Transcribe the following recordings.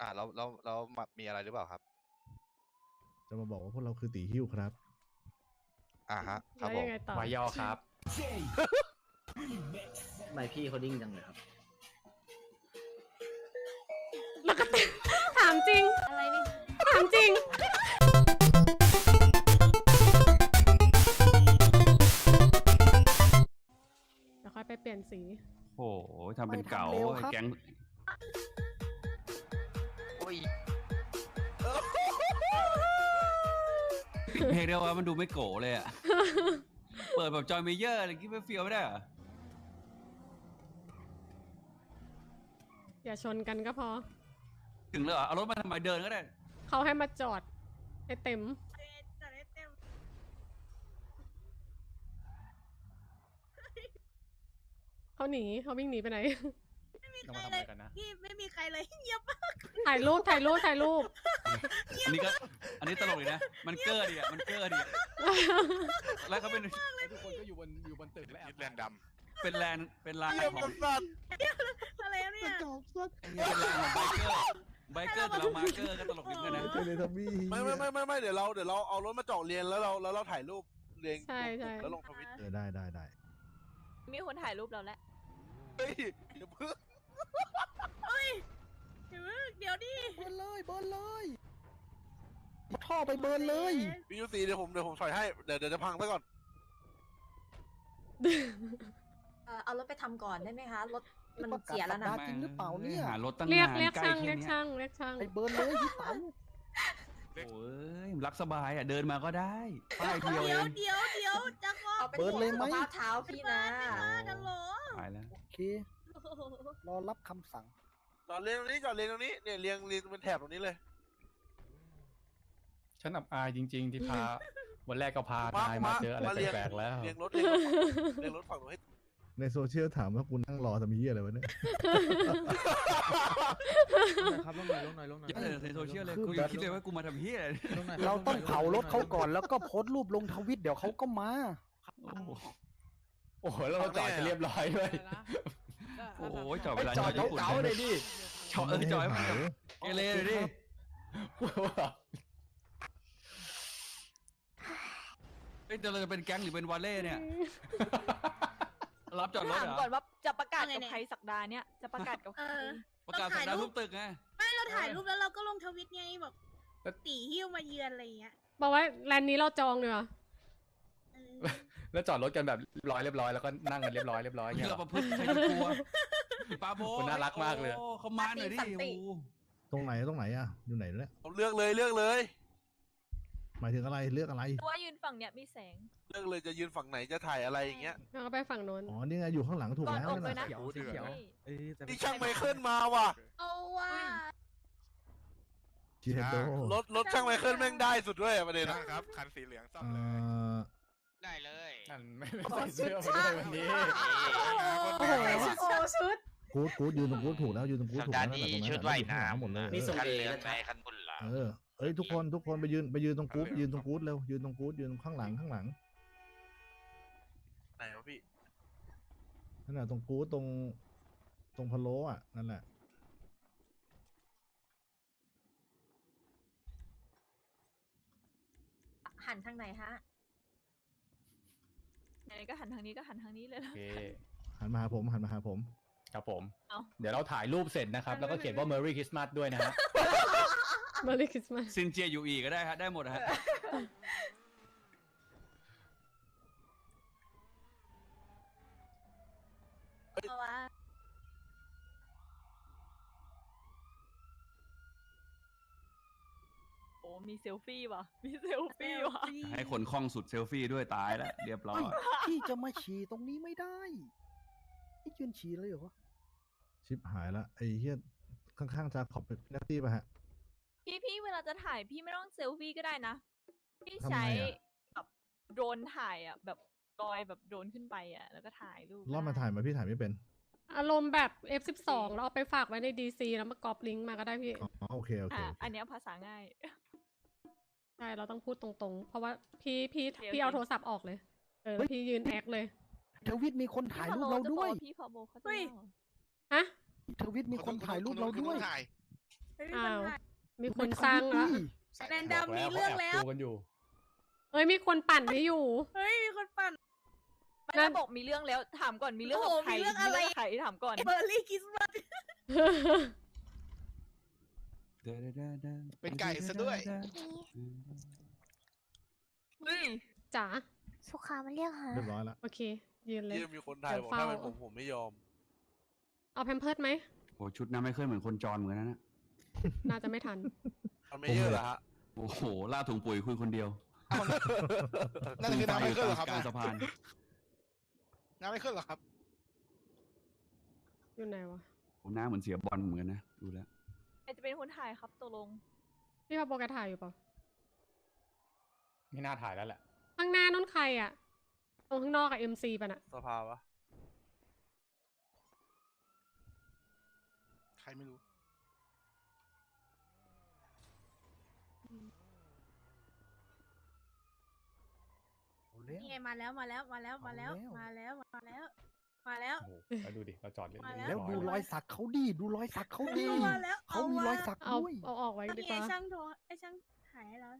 อ่าแล้วแล้วแล้วมามีอะไรหรือเปล่าครับ จะมาบอกว่าพวกเราคือตีหิ้วครับ อ่าฮะ ครับแล้วผยัมงไงต่อวายย่อครับ ทำไมพี่เขาดิ้งจังเลยครับ แล้วก็เต้นถามจริง อะไรนี่ ถามจริงเดี๋ยวค่อยไปเปลี่ยนสี โอ้โหทำเป็นเก่าไม่ทำเร็วครับแก๊งโอ้ยเพลงเดียวว่ามันดูไม่โกเลยอะ เปิดแบบจอยเมเยอร์อะไรกี้ไม่เฟียวไม่ได้เหรออย่าชนกันก็พอ ถึงเลยเหรอเอารถมาทำไมเดินก็ได้ เขาให้มาจอดให้เต็มเขาหนีเขาวิ่งหนีไปไหน ต้องมาทำอะไรกันนะ พี่ไม่มีใครเลยเงียบมากถ่ายรูปถ่ายรูปถ่ายรูป อันนี้ก็ อันนี้ตลกเลยนะ มันเกอร์ดิอะ มันเกอร์ดิอะแล้วเขาเป็นทุกคนก็อยู่บนอยู่บนตึกและแอบแลนดเป็นแลนด์เป็นลายของอะไรวะเนี่ยอันนี้เป็นลายของไบเกอร์ ไบเกอร์แต่เรามาร์เกอร์ก็ตลกนิดนึงนะ เจเลยทอมมี่ไม่ไม่ไม่ไม่ไม่เดี๋ยวเราเดี๋ยวเราเอารถมาจอดเรียนแล้วเราแล้วเราถ่ายรูปเรียงใช่ใช่ แล้วลงทวิตเออได้ได้ได้มีคนถ่ายรูปเราแล้วเฮ้ยเดี๋ยวเพิ่ง เดี๋ยวดิเบิร์นเลยเบิร์นเลยเอาท่อไปเบิร์นเลยพี่ยูซีเดี๋ยวผมเดี๋ยวผมถอยให้เดี๋ยวเดี๋ยวจะพังซะก่อนเอ่อเอารถไปทำก่อนได้ไหมคะรถมันเสียแล้วนะ จริงหรือเปล่าเนี่ยหารถตั้งเรียกนานเรียกใกล้ช่างแค่เรียกเนี้ยช่างเรียกช่างไปเบิร์นเลยพี่เต๋าโอ้ยรักสบายอะเดินมาก็ได้ป้ายเดียวเอเดี๋ยวงเดี๋ยวเดี๋ยวจะขอเบิร์นเลยไหมสุขภาพเท้าพี่นะกันเหรอตายแล้วโอเค รอรับคำสั่ง จอดเรียงตรงนี้จอดเรียงตรงนี้เนี่ยเรียงเรียงเป็นแถบตรงนี้เลยฉันอับอายจริง ๆ ที่พา วันแรกก็พามานายมาเจออะไรมาเรียงแปลกๆแล้ว เรียงรถเรียงรถเรียงรถฝั่งนู้นให้ในโซเชียลถามว่ากูนั่งรอทำเหี้ยอะไรวะเนี่ย ครับลงหน่อยลงหน่อยลงหน่อยอย่าเลยในโซเชียลเลยคือกูแบยังบคิดเลยว่ากูมาทำเฮียอะไรเราต้องเผารถเขาก่อนแล้วก็โพสต์รูปลงทวิตเดี๋ยวเขาก็มา โอ้โห โอ้โหแล้วเราจอดจะเรียบร้อยด้วย โอ้โหจอดเวไปลาจอดญี่ปุ่นเก๋าๆเลยดิจอดเออจอดให้มันเผาเกเรเลยดิเฮ้ยแต่เราจะเป็นแก๊งหรือเป็นวาเล่เนี่ยรับจอดรถถามเหรอก่อนว่าจะประกาศไงกับเนี่ยใครสักดาเนี่ยจะประกาศกับใครเออประกาศสัปดาห์ทุบตึกไงไม่เราถ่ายรูปแล้วเราก็ลงทวิตไงแบบตีหิ้วมาเยือนอะไรอย่างเงี้ยบอกว่าแลนด์นี้เราจองเลยเหรอเออ แล้วจอดรถกันแบบเรียบร้อยเรียบร้อยแล้วก็นั่งกันเรียบร้อยเรียบร้อยเหี้เงี้ยยเหรอประพฤติใครจะกลัวปาโบคุณน่ารักมากเลย โอ้เขามาหน่อยดิโอ้โหตรงไหนตรงไหนอะอยู่ไหนเนี่ยเอาเลือกเลยเลือกเลย หมายถึงอะไรเลือกอะไรตัวยืนฝั่งเนี้ยมีแสง เลือกเลยจะยืนฝั่งไหนจะถ่ายอะไรอย่างเงี้ยเราก็ไปฝั่งโน้น อ๋อนี่ไงอยู่ข้างหลังถูกก่อนแล้วอกเลยนะนะเขียวสีเขียว นี่เอ้ยแต่นี่ช่างไมเคิลมาว่ะเอาว่าชีเฮโดรถรถช่างไมเคิลแม่งได้สุดด้วยอะประเด็นอะครับ คันสีเหลืองซ่อมเอ่เลย อ ได้เลยนั่นไม่ได้ใส่เสื้อมาด้วยวันนี้โอ้โหโอ้ชุดกูดกูดยืนตรงกูดถูกแล้วยืนตรงกูดถูกแล้วสัปดาห์นี้แต่ตรงชุดอะว่ายอยู่ข้งหลังน้ำหมดเลยนี่ส่งคันเอเหลืองนะในครับคันบุญหลังเออเอ้ยทุกคนทุกคนไปยืนไปยืนตรงกูดไปยืนตรงกูดเร็วยืนตรงกูดยืนข้างหลังข้างหลังไหนวะพี่นั่นแหละตรงกูดตรง ตรงพะโล้อะนั่นแหละหันทางไหนฮะไหน ก็หันทางนี้ก็หันทางนี้เลยโอนะเค หันมาหาผมหันมาหาผม ครับผม เอา เดี๋ยวเราถ่ายรูปเสร็จนะครับ แล้วก็เขียนว่า Merry Christmas ด้วยนะฮะ มาริคริสต์มาสซินเจียอยู่อีกก็ได้ฮะได้หมดฮะเอาว่า โอ้ มีเซลฟี่ว่ะ มีเซลฟี่ว่ะ ให้คนคล่องสุดเซลฟี่ด้วยตายแล้วเรียบร้อย พี่จะมาฉี่ตรงนี้ไม่ได้พี่ยืนฉี่เลยเหรอชิปหายละไอ้เฮียข้างๆจะขอบเป็นนัตตี้ป่ะฮะ พี่พี่เวลาจะถ่ายพี่ไม่ต้องเซลฟี่ก็ได้นะ พี่ทำไมใช้อะแบบโดรนถ่ายอะ แบบลอยแบบโดรนขึ้นไปอะ แล้วก็ถ่ายรูปรอบมาได้ถ่ายมาพี่ถ่ายไม่เป็น อารมณ์แบบ F12 เราเอาไปฝากไว้ใน DC แล้วมากรอบลิงก์มาก็ได้พี่ อ๋อโอเคโอเคอะโอเคอันเนี้ยภาษาง่ายใช่เราต้องพูดตรงๆ เพราะว่าพี่พี่โอเคพี่เอาโอเคโทรศัพท์ออกเลย เออเฮ้ยพี่ยืนแอคเลยทวิตมีคนถ่ายรูปเราด้วยพี่พอโบเขาจะเฮ้ย เล่าฮะ ทวิตมีคนถ่ายรูปเราด้วยฮคนอ้าวถ่ายมีคนสร้างแล้วแรนดอม มีเรื่องแล้วบกเขาแอบดูกันอยู่ เอ้ยมีคนปั่นให้อยู่ เฮ้ย มีคนปั่น ไม่นั่ได้นบอกมีเรื่องแล้วถามก่อนมีเรื่องโอ้กับโหใครมีเรื่องอะไร มีกับใครถามก่อนเบอร์รี่คริสต์มาส เป็นไก่ซะด้วยเฮ้ยจ๋าสุขามันเรียกหาเรียบร้อยแล้ว โอเค ยืนเลยที่มีคนถ่ายบอกเดี๋ยวถ้าเฝ้าเป็นผมผมไม่ยอม เอาแพมเพิร์ดไหมโอ้ชุดน้ำไม่เคยเหมือนคนจรเหมือนกันนะเนี่ยน่าจะไม่ทันมันไม่เยอะเหรอฮะ โอ้โหล่าถุงปุ๋ยคุยคนเดียวนั่นคือน้ำไม่ขึ้นเหรอครับกลางสะพานน้ำไม่ขึ้นเหรอครับอยู่ไหนวะโอ้หน้าเหมือนเสียบอลเหมือนกันนะ ดูแล้วใครจะเป็นคนถ่ายครับตกลง พี่พาโบแกถ่ายอยู่เปล่าไม่น่าถ่ายแล้วแหละ ข้างหน้านั่นใครอะ ตรงข้างนอกอะเอ็มซีป่ะน่ะ สภาวะ ใครไม่รู้ เอาแล้วนี่ไงมาแล้วมาแล้วมาแล้วมาแล้วเอาแล้วมาแล้วมาแล้ว มาแล้วโอ้โหแล้วดูดิเราจอดเล่นมาเรียบแล้แล้วร้อยดูรอยสักเขาดีดูรอยสักเขาดีเอามาแล้วเขามีรอยสักเอาด้วยเอาออกไว้ดีนี่กไงว่าช่างโทรไอ้ช่างถ่ายให้แล้ว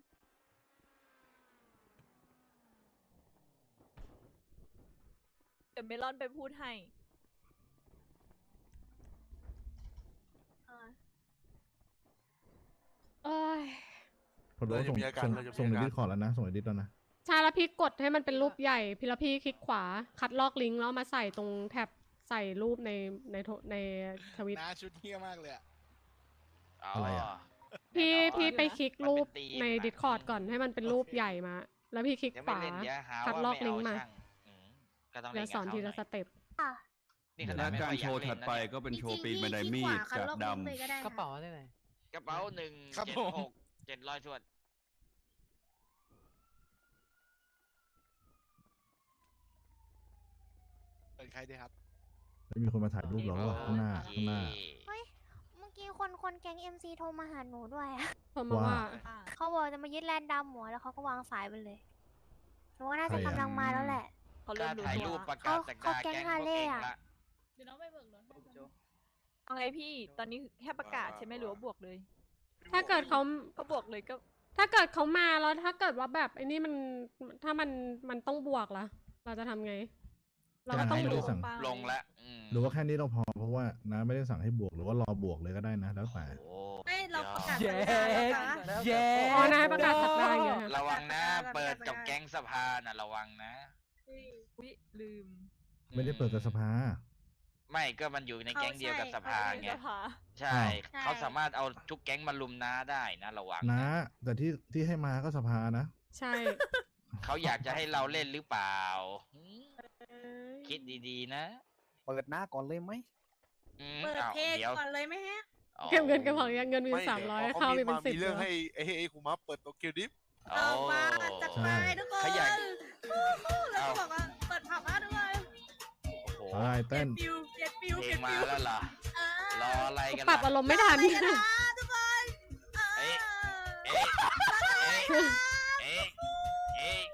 เดี๋ยวเมลอนไปพูดให้อ่าเอ้ยพอโดนส่งส่งส่งในดิสคอร์ดแล้วนะส่งในดิสแล้วนะ ชาแล้วพี่กดให้มันเป็นรูปใหญ่พี่แล้วพี่คลิกขวาคัดลอกลิงก์แล้วเอามาใส่ตรงแท็บใส่รูปในในโทในทวิต น้าชุดเฮี้ยมากเลยอะอะไรอะพี่แน่นอนพี่ไปนะคลิกรูปในดิสคอร์ดก่อนให้มันเป็นรูปใหญ่มา แล้วพี่คลิกขวา คัดลอกลิงก์มา ก็ต้องแล้วสอนทีละสเต็ปอะนี่และขนาดไม่การค่อยโชอยากว์เล่ถันดนะไปเนี่ยก็เป็นโชว์จปีรินงๆบันไดพี่มีคลิดกขวากับคัดลอกดลิงก์เลยก็ได้กระเป๋าได้ไหนกระเป๋าหนึ่งครับเจ็ดผม หกเจ็ดร้อยทวด เป็นใครดีครับแล้วมีคนมาถ่ายรูปเราว่ะข้างหน้าข้างหน้า เฮ้ย เมื่อกี้คนคนแก๊ง MC โทรมาหาหนูด้วยอะโทรมาว่าอะเขาบอกจะมายึดแลนด์ดำหัวแล้วเขาก็วางสายไปเลยหนูว่าน่าจะใครอะ กำลังมาแล้วแหละ เขากเริ่ล้ามรู้ถ่ายตัรูวปประกาศเขาจากดาเขาแก๊แก๊งงฮาก็เล่เก่งอะละเดี๋ยวน้องไปเบิกรถให้ก่อน เอาไงพี่ ตอนนี้แค่ประกาศใช่ไหมหรือว่าบวกเลย ถ้าเกิดเขาก็บวกเลยก็ ถ้าเกิดเขามาแล้วถ้าเกิดว่าแบบไอ้นี่มันถ้ามันมันต้องบวกล่ะ เราจะทำไง เราก็ต้องไม่บได้วกสั่งลงละอืมหรือว่าแค่นี้เราพอเพราะว่าน้าไม่ได้สั่งให้บวกหรือว่ารอบวกเลยก็ได้นะแล้วแต่โอ้ไม่เราประกาศเย้สัปดาห์แล้วนะเย้อ๋อนายประกาศสัปดาห์อย่างเงี้ยค่ะระวังนะ เปิดกับแก๊งสภาน่ะระวังนะวิลืม ไม่ได้เปิดกับสภา ไม่ก็มันอยู่ในแก๊งเดียวกับสภาไงสภาใช่ เขาสามารถเอาทุกแก๊งมาลุมน้าได้นะระวังนะแต่ที่ที่ให้มาก็สภานะ ใช่ เขาอยากจะให้เราเล่นหรือเปล่าหืม คิดดีๆนะเปิดหน้าก่อนเลยไหมอืมเปิดอ้าวเพลงเดี๋ยวก่อนเลยไหมฮะเก็บเงินกระเป๋ายังเงินมีสามร้อยไม่ข้าวมีดี๋ยวเป็นสิบมีเรื่องแล้วให้ไอ้ไอ้คุมาเปิดโตเกียวดิฟเอามาจัดไปทุกคนเขาอยากแล้วก็บอกว่าเปิดผับอะทุกคนโอ้โหใช่เต้นฟิวเปลี่ยนฟิวเพเปลลี่ยงนมาฟิวแล้วเหรอเออรออะไรกันปรับล่ะอารมณ์ไม่ทันอะไรกันนะทุกคนเอ๊ะเอเอ๊ะ อ เอ๊ะเอ๊ะเอ๊ะ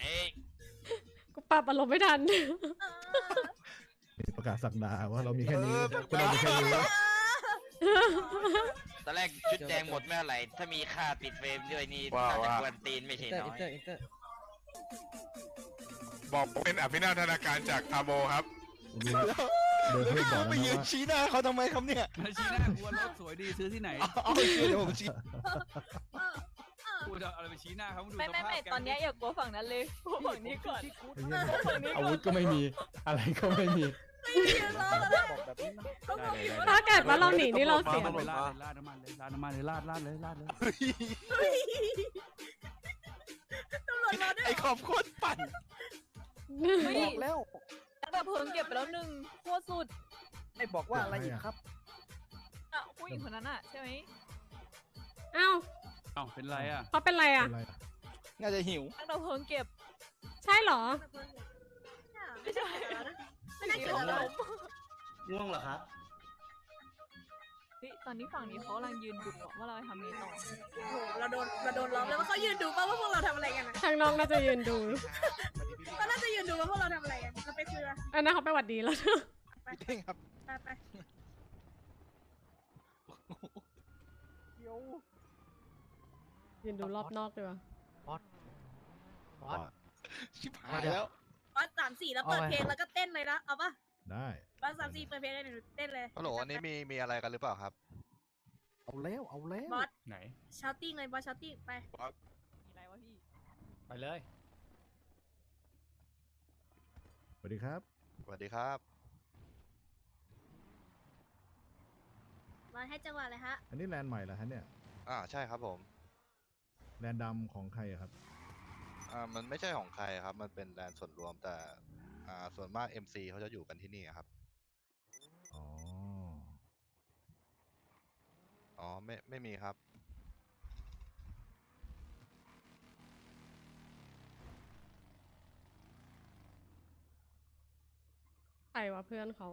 เอ๊ะ กู ปรับอารมณ์ไม่ทัน ประกาศสักดาว่าเรามีแค่นี้พวกเรามีแค่นี้ตอนแรกชุดแดงหมดไม่เท่าไหร่ ถ้ามีค่าติดเฟรมด้วยนี่ว้าว น่าจะว้าวกวนตีนไม่ใช่อินเตอร์น้อิอนยเตอร์อินเตอร์บอกเป็นอภินาถนาการจากทาโมครับดูโดยที่บอกนะว่าชี้หน้าเขาทำไมครับเนี่ย แล้วชี้หน้ากูว่ารถสวยดีซื้อที่ไหน เอาเดี๋ยวผมชี้ กูจะเอาอะไรไปชี้หน้าเขามึงดูไม่สไม่ภาพไม่แก๊งตอนเนี้ยอย่ากลัวฝั่งนั้นเลยกลัวฝั่งนี้ก่อนไอ้เหี้ยฝั่งนี้อาก่อวุนธก็ไม่มีอะไรก็ไม่มี บอกแบบนี้นะได้เลยได้เลยถ้าเกิดว่าเราหนีนี่เราเสียลาดเลเลยยลาดเลยลาดน้ำมันเลยลาดน้ำมันเลยลาดลาดเลยลาดเลยตำรวจรอด้วยไอ้ขอบโคตรปั่น เฮ้ยบอกแล้วตั้งแต่เพิงเก็บไปแล้วหนึ่งโคตรสุดไอ้บอกว่าอะไรอีกครับ อะผู้หญิงคนนั้นอะใช่ไหม เอ้าเอ้าเป็นไรอะ เขาเป็นไรอะ เป็นไรอะน่าจะหิวตั้งแต่เพิงเก็บใช่เหรอ ไม่ใช่ไม่น่าเกี่ยวกับเราง่วงเหรอครับ เฮ้ยตอนนี้ฝั่งนี้เขากำลังยืนดูอะว่าเราจะทำยังไงต่อโอ้โหเราโดนเราโดนล้อมแล้วว่าเขายืนดูป่ะว่าพวกเราทำอะไรกันนะทางน้องน่าจะยืนดูเขาน่าจะยืนดูว่าพวกเราทำอะไรกันเราไปคุยกันอันนั้นเขาไปหวัดดีแล้ว ไปเท่งครับ ไปไปยื นดูรอบนอกดีกว่าบอสบอส ชิบหายแล้วบอสสามสี่แล้วเปิดเพลงแล้วก็เต้นเลยนะเอาปะได้บอสสามสี่เปิดเพลงเลยหนูเต้นเลยฮัลโหลอันนี้มีมีอะไรกันหรือเปล่าครับ เอาแล้วเอาแล้วบอสไหน ชาวติ้งเลยบอสชาวติ้งไปมีอะไรวะพี่ ไปเลย สวัสดีครับ สวัสดีครับ บอสให้จังหวะเลยฮะอันนี้แลนด์ใหม่เหรอฮะเนี่ย อ่า ใช่ครับผม แลนด์ดำของใครอะครับ อ่ามันไม่ใช่ของใครครับ มันเป็นแลนด์ส่วนรวมแต่อ่าส่วนมาก MC เขาจะอยู่กันที่นี่ครับ อ๋อ อ๋อไม่ไม่มีครับ ใครวะเพื่อนเขา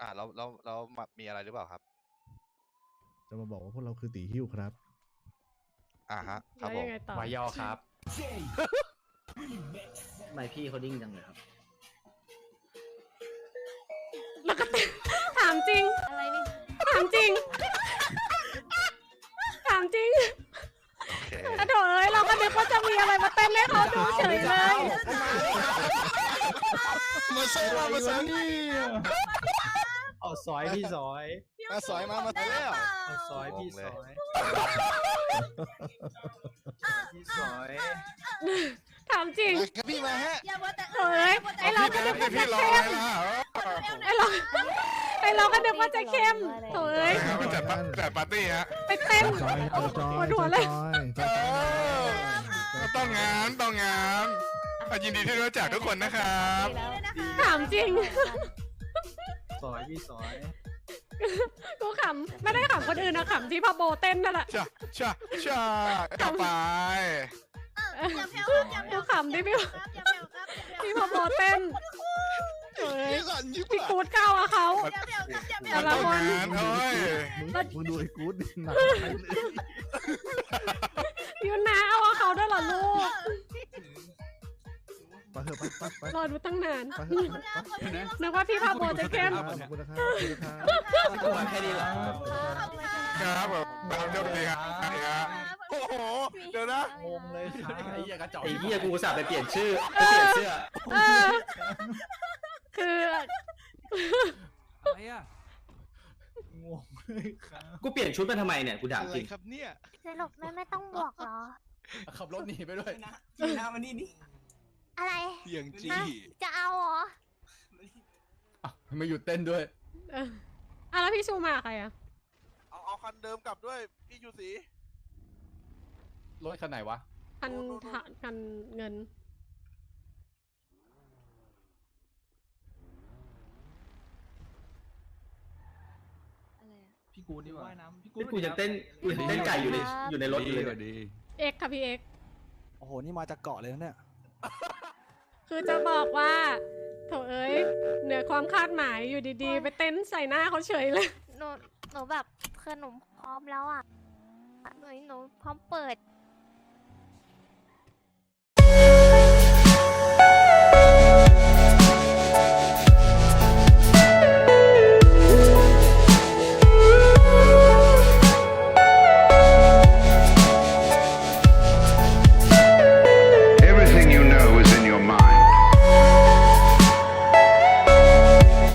อ่าแล้วแล้วแล้วมามีอะไรหรือเปล่าครับ จะมาบอกว่าพวกเราคือตีหิ้วครับ อ่าฮะ ครับแล้วผยัม งไงต่อ วายยอครับไม่พี่เขาดิ้งจังเลยครับ แล้วก็เต้นถามจริง อะไรนี่ถามจริง ถามจริงโอเค กระโดดเอ้ยเราก็นึกว่าจะมีอะไรมาเต้นให้เขาดูเฉยเลย มาเซ่มามาเซ่เอา ซอยพี่ซอยมาสอยมามาได้แล้วเปล่าเอาซอยพี่งงเลยซอยพี่ซอยถามจริง ครับพี่มาฮะอย่ามัวแต่เอ้ยไอเราก็นึกว่าจะพี่รอเข้อะไรมล่ะไอเราไอเราก็นึกว่าจะเข้มโถ่เอ้ยมาจัดปาจัดปาร์ตี้ฮะไปเต้นจอยเออจอยปวดหัวเลยจอยจอยจอยต้องงานต้องงานอะยินดีที่รู้จักทุกคนนะครับแล้วถามจริง ซอยพี่ซอยกูขำไม่ได้ขำคนอื่นนะขำที่พาโบเต้นนั่นแหละชาชาชาต่อไปเอออย่าแผ่วครับอย่าแผ่วกูขำที่พี่ครับอย่าแผ่วครับอย่าแผ่วที่พาโบเต้นเอ้ยพี่สันยิบพี่อะกูดก้าวอะเขาอย่าแผ่วครับอย่าแผ่แต่วละต้องคนงานเอ้ยมึงมึงดูไอ้กู๊ดดิหนักไปเลยยูนาเอาอะเขาด้วยเหรอลูก ไปเถอะไปไปไปรอดูตั้งนาน ไปเถอะไปนึกว่าพี่พาโบจะเข้มขอบคุณนะครับขอบคุณนะครับพี่กวนแค่นี้แหละครับผมตามโชคดีครับนี่ฮะโอ้โหเดี๋ยวนะงงเลยครับไอ้เหี้ยกระจอกไอ้เหี้ยกูอุตสาห์ไปเปลี่ยนชื่อไปเปลี่ยนเสื้อเออคืออะไรอะงงเลยครับกูเปลี่ยนชุดไปทำไมเนี่ยกูถามอะไรจริงครับเนี่ยสรุปไม่ไม่ต้องบวกเหรอขับรถหนีไปด้วยจีน่ามานี่นี่ อะไรเสียงจี้ฮะจะเอาเหรออะไม่หยุดเต้นด้วย เอออะแล้วพี่ชูมาใครอะเอาเอาคันเดิมกลับด้วยพี่ยูสี รถคันไหนวะ คันทะคันเงินพี่กูนี่หว่าพี่พี่กูยังเต้นกูยังเต้นไก่อยู่ในอยู่ในรถอยู่เลยดีกว่าดีเอ็กค่ะพี่เอ็กโอ้โห นี่มาจากเกาะเลยนะเนี่ย คือจะบอกว่าโถเอ้ยเหนือความคาดหมายอยู่ดีๆ ไปเต้นใส่หน้าเขาเฉยเลย หนูหนูแบบคือหนูพร้อมแล้วอะหนูหนูพร้อมเปิด